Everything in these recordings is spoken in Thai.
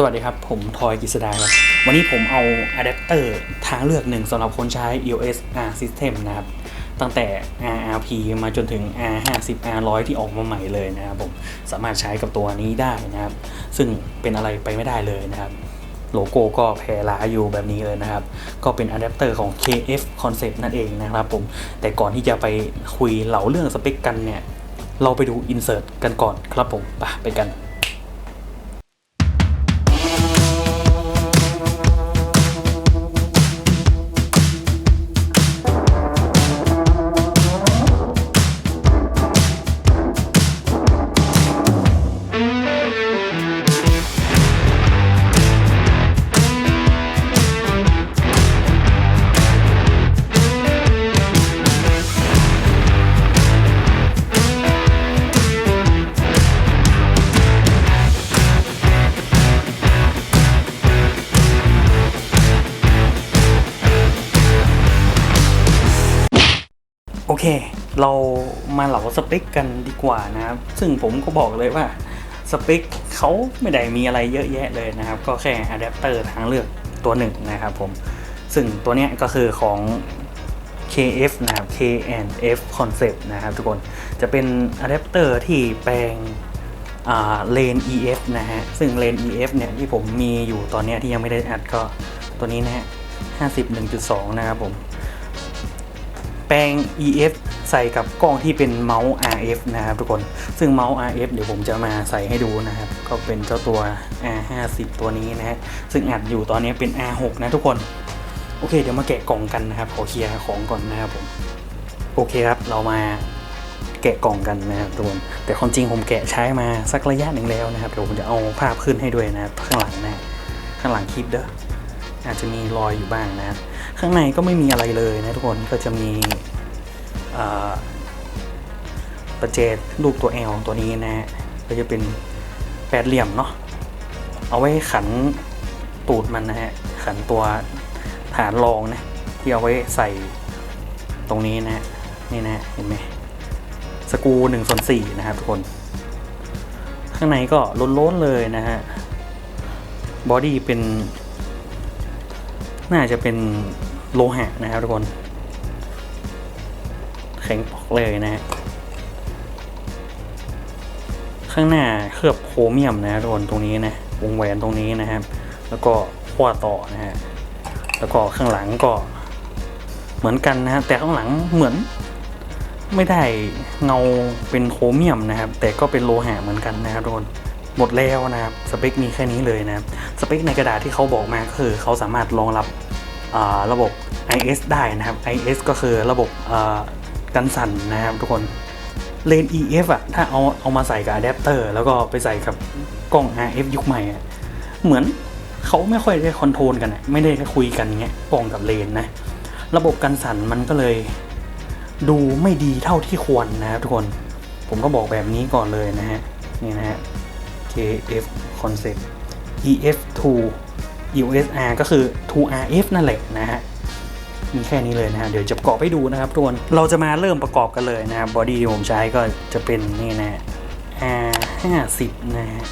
สวัสดีครับ ผมทอยกิษดาครับ วันนี้ผมเอาอะแดปเตอร์ทางเลือกหนึ่งสำหรับคนใช้ iOS R System นะครับ ตั้งแต่ RRP มาจนถึง R50 R100 ที่ออกมาใหม่เลยนะครับผม สามารถใช้กับตัวนี้ได้นะครับ ซึ่งเป็นอะไรไปไม่ได้เลยนะครับ โลโก้ก็แพรลาอยู่แบบนี้เลยนะครับ ก็เป็นอะแดปเตอร์ของ KF Concept นั่นเองนะครับผม แต่ก่อนที่จะไปคุยเหล่าเรื่องสเปคกันเนี่ย เราไปดู insert กันก่อนครับผมไปไปกัน เค เรามาเหล่าสเปคกันดีกว่านะครับ ซึ่งผมก็บอกเลยว่าสเปคเขาไม่ได้มีอะไรเยอะแยะเลยนะครับ ก็แค่อะแดปเตอร์ทางเลือกตัวหนึ่งนะครับผม ซึ่งตัวนี้ก็คือของ KF นะครับ K and F Concept นะครับทุกคนจะเป็นอะแดปเตอร์ที่แปลงเลน EF นะฮะ ซึ่งเลน EF เนี่ยที่ผมมีอยู่ตอนนี้ที่ยังไม่ได้อัดก็ตัวนี้นะฮะ51.2 นะครับผม แปลง EF ใส่กับกล้องที่เป็นเมาส์ RF นะครับทุกคน ซึ่งเมาส์ RF เดี๋ยวผมจะมาใส่ให้ดูนะครับ ก็เป็นเจ้าตัว R50 ตัวนี้นะฮะ ซึ่งอัดอยู่ตอนนี้เป็น R6 นะทุกคน โอเค เดี๋ยวมาแกะกล่องกันนะครับ ขอเคลียร์ของก่อนนะครับผม โอเคครับ เรามาแกะกล่องกันนะครับทุกคน แต่ความจริงผมแกะใช้มาสักระยะหนึ่งแล้วนะครับ เดี๋ยวผมจะเอาภาพขึ้นให้ด้วยนะครับข้างหลังนะ ข้างหลังคลิปเด้อ อาจจะมีรอยอยู่บ้างนะ ข้างในก็ไม่มีอะไรเลยนะทุกคนก็จะมีประเจดรูปตัว L ตัวนี้นะฮะก็จะเป็นแปดเหลี่ยมเนาะเอาไว้ขันตูดมันนะฮะขันตัวฐานรองนะที่เอาไว้ใส่ตรงนี้นะฮะนี่นะเห็นไหมสกูหนึ่งส่วนสี่นะครับทุกคน ข้างในก็ล้นๆเลยนะฮะบอดี้เป็น น่าจะเป็น โลหะนะครับทุกคน แข็งปอกเลยนะฮะข้างหน้าเคลือบโครเมียมนะทุกคนตรงนี้นะวงแหวนตรงนี้นะครับ แล้วก็ขั้วต่อนะฮะแล้วก็ข้างหลังก็เหมือนกันนะฮะแต่ข้างหลังเหมือนไม่ได้เงาเป็นโครเมียมนะครับ แต่ก็เป็นโลหะเหมือนกันนะครับทุกคนหมดแล้วนะครับสเปคมีแค่นี้เลยนะครับสเปคในกระดาษที่เขาบอกมาก็คือเขาสามารถรองรับ ระบบ IS ได้นะครับ IS ก็คือระบบกันสั่นนะครับทุกคนเลน EF อะถ้าเอาเอามาใส่กับอะแดปเตอร์แล้วก็ไปใส่กับกล้อง RF ยุคใหม่อะเหมือนเขาไม่ค่อยได้คอนโทรลกันไม่ได้คุยกันเงี้ยกล้องกับเลนนะ ระบบกันสั่นมันก็เลย ดูไม่ดีเท่าที่ควรนะครับทุกคนผมก็บอกแบบนี้ก่อนเลยนะฮะ นี่นะฮะ KF Concept EF2 USR ก็คือ 2RF นั่นแหละนะฮะมีแค่นี้เลยนะฮะเดี๋ยวจะประกอบให้ดูนะครับทุกคนเราจะมาเริ่มประกอบกันเลยนะครับบอดี้ที่ผมใช้ก็จะเป็นนี่นะฮะ R50 นะฮะ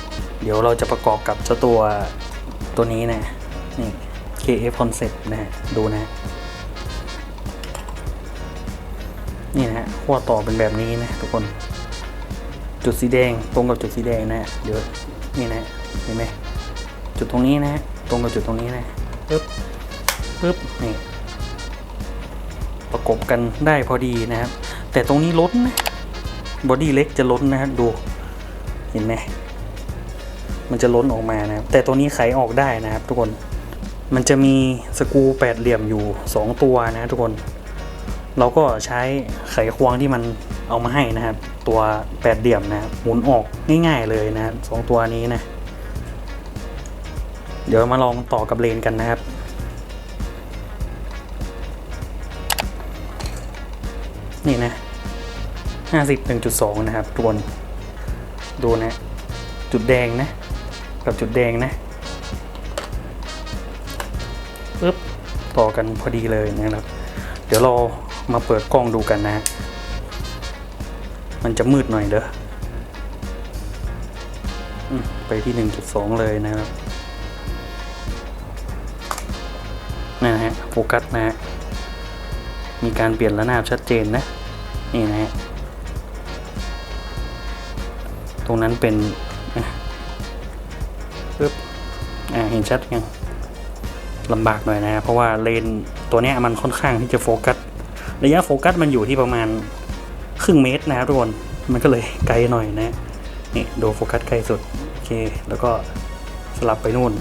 เดี๋ยวเราจะประกอบกับเจ้าตัวตัวนี้นะนี่ KF Concept นะฮะดูนะฮะนี่นะฮะขั้วต่อเป็นแบบนี้นะทุกคนจุดสีแดงตรงกับจุดสีแดงนะฮะเดี๋ยวนี่นะเห็นไหมจุดตรงนี้นะฮะ ตรงกับจุดตรงนี้นะปึ๊บปึ๊บนี่ประกบกันได้พอดีนะครับ แต่ตรงนี้ล้นนะบอดี้เล็กจะล้นนะฮะดูเห็นไหมมันจะล้นออกมานะครับ แต่ตัวนี้ไขออกได้นะครับ ทุกคนมันจะมีสกรูแปดเหลี่ยมอยู่สองตัวนะทุกคน เราก็ใช้ไขควงที่มันเอามาให้นะครับ ตัวแปดเหลี่ยมนะครับหมุนออกง่ายๆเลยนะครับสองตัวนี้นะ เดี๋ยวมาลองต่อกับเลนกันนะครับ นี่นะห้าสิบหนึ่งจุดสองนะครับทุกคนดูนะ จุดแดงนะ กับจุดแดงนะปึ๊บต่อกันพอดีเลยนะครับ เดี๋ยวเรามาเปิดกล้องดูกันนะ มันจะมืดหน่อยเด้อไปที่ 1.2 เลยนะครับ นะฮะโฟกัสนะฮะมีการเปลี่ยนระนาบชัดเจนนะนี่นะฮะตรงนั้นเป็นอะปึ๊บอ่าเห็นชัดยังลำบากหน่อยนะเพราะว่าเลนตัวเนี้ยมันค่อนข้างที่จะโฟกัสระยะโฟกัสมันอยู่ที่ประมาณครึ่งเมตรนะครับทุกคนมันก็เลยไกลหน่อยนะนี่ดูโฟกัสใกลสุดโอเค แล้วก็สลับไปนู่น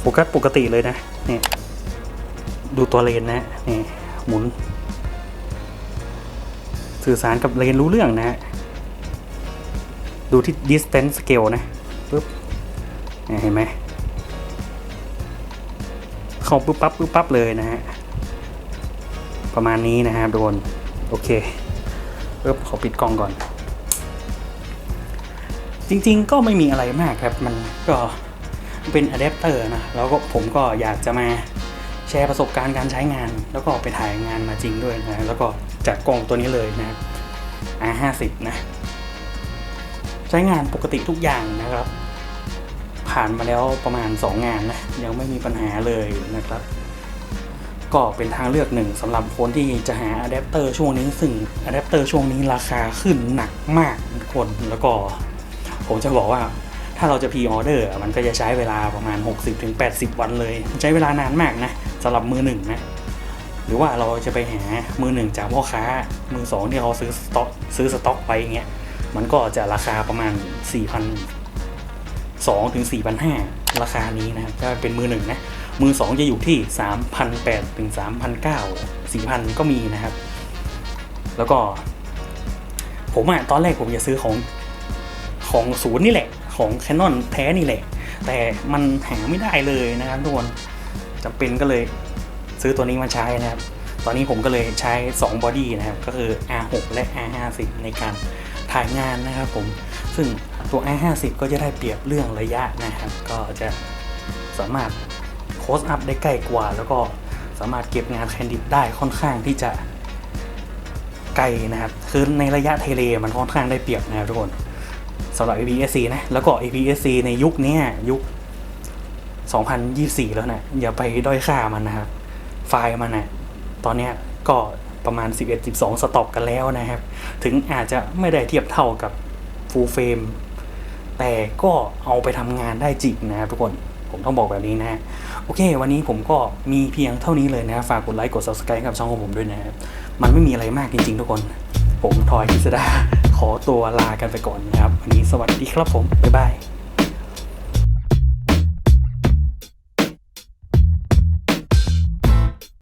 โฟกัสปกติเลยนะนี่ดูตัวเลนนะนี่หมุน สื่อสารกับเลนรู้เรื่องนะฮะดูที่ distance scale นะปึ๊บเนี่ยเห็นไหมเข้าปุ๊บปั๊บปุ๊บปั๊บเลยนะฮะประมาณนี้นะครับทุกคนโอเคเริ่มขอปิดกล้องก่อน จริงๆก็ไม่มีอะไรมากครับ มันก็ เป็นอะแดปเตอร์นะแล้วก็ผมก็อยากจะมาแชร์ประสบการณ์การใช้งาน แล้วก็ไปถ่ายงานมาจริงด้วยนะแล้วก็จากกล้องตัวนี้เลยนะครับ R50 นะ ใช้งานปกติทุกอย่างนะครับ ผ่านมาแล้วประมาณ 2 งานนะยังไม่มีปัญหาเลยนะครับ ก็เป็นทางเลือกหนึ่งสำหรับคนที่จะหาอะแดปเตอร์ช่วงนี้ซึ่งอะแดปเตอร์ช่วงนี้ราคาขึ้นหนักมากทุกคนแล้วก็ ผมจะบอกว่า ถ้าเราจะพรีออเดอร์มันก็จะใช้เวลาประมาณ 60-80 วันเลย ใช้เวลานานมากนะสำหรับมือหนึ่งนะหรือว่าเราจะไปหามือหนึ่งจากพ่อค้า มือสองที่เขาซื้อสต็อกซื้อสต็อกไปอย่างเงี้ยมันก็จะราคาประมาณ 4,000 2ถึง4,500 ราคานี้นะครับถ้าเป็นมือหนึ่งนะมือ2จะอยู่ที่ 3,800ถึง3,900 4,000 ก็มีนะครับ แล้วก็ ผมอะตอนแรกผมจะซื้อของของศูนย์นี่แหละ ของ Canon แท้นี่แหละ แต่มันหาไม่ได้เลยนะครับทุกคนจำเป็นก็เลยซื้อตัวนี้มาใช้นะครับ ตอนนี้ผมก็เลยใช้ 2 บอดี้นะครับ ก็คือ R6 และ R50 ในการถ่ายงานนะครับผม ซึ่งตัว R50 ก็จะได้เปรียบเรื่องระยะนะครับ ก็จะสามารถโคสอัพได้ใกล้กว่า แล้วก็สามารถเก็บงานแคนดิดได้ค่อนข้างที่จะไกลนะครับ คือในระยะเทเลมันค่อนข้างได้เปรียบนะครับทุกคน สำหรับ APS-C นะแล้วก็ APS-C ในยุคนี้ยุค 2024 แล้วนะอย่าไปด้อยค่ามันนะครับ ไฟล์มันนะตอนนี้ก็ประมาณ 11-12 สต็อกกันแล้วนะครับ ถึงอาจจะไม่ได้เทียบเท่ากับ full frame แต่ก็เอาไปทำงานได้จริงนะครับทุกคนผมต้องบอกแบบนี้นะโอเค วันนี้ผมก็มีเพียงเท่านี้เลยนะฝากกดไลค์กด subscribe กับช่องของผมด้วยนะครับ มันไม่มีอะไรมากจริงๆ ทุกคน ผมทอยกิษดา ขอตัวลากันไปก่อนนะครับ วันนี้สวัสดีครับผม บ๊ายบาย